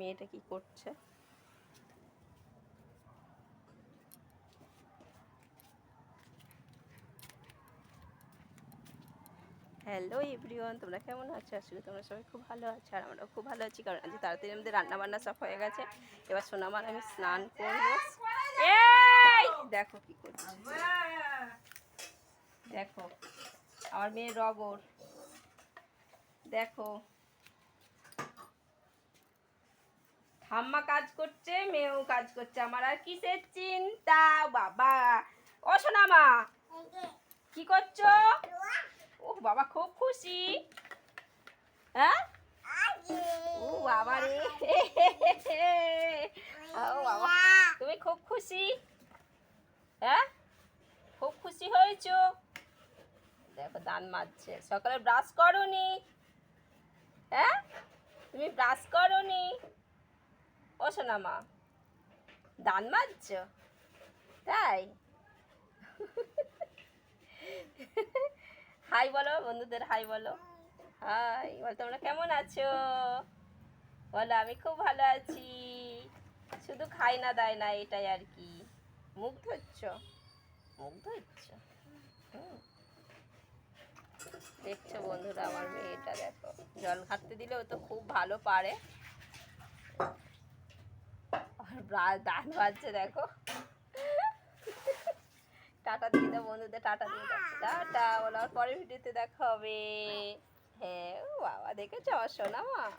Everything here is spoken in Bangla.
মেয়েটা কি করছে? হ্যালো এভরিওয়ান তোমরা কেমন আছো? আসলে তোমরা সবাই খুব ভালো আছো আর আমরাও খুব ভালো আছি, কারণ আজকে তাড়াতাড়ি আমাদের রান্না বান্না সব হয়ে গেছে। এবার সোনামার আমি স্নান করব। এই, দেখো কি করছে। দেখো, আমার মেয়ে রগর দেখো ঠাম্মা কাজ করছে, মেয়েও কাজ করছে। আমার আর কিসের চিন্তা, বাবা। ও সোনামা কি করছ? ও বাবা, খুব খুশি। হ্যাঁ? ও বাবা রে। ও বাবা, তুমি খুব খুশি? হ্যাঁ? খুব খুশি হয়েছো? দেখো, দান মাজছে সকালে ব্রাশ করনি। হ্যাঁ? তুমি ব্রাশ করনি? ও মা দান মাজছ তাই? হাই বলো, বন্ধুদের হাই বলো। হাই, বল, তোমরা কেমন আছো? বলো, আমি খুব ভালো আছি। শুধু খাই না দেয় না, এটাই আর কি। মুখ ধরছ মুখ ধরছ। দেখছ বন্ধুরা, আমার মেয়েটা দেখো। জল ঘাটতে দিলে ও তো খুব ভালো পারে। ব্রা- বাজছে, দেখো। টাটা দিয়ে দাও বন্ধুদের, টাটা দিয়ে দাও। টাটা, বলো, আর পরের ভিডিওতে দেখা হবে। হ্যাঁ ও বাবা, দেখেছ? আমার সোনা মা।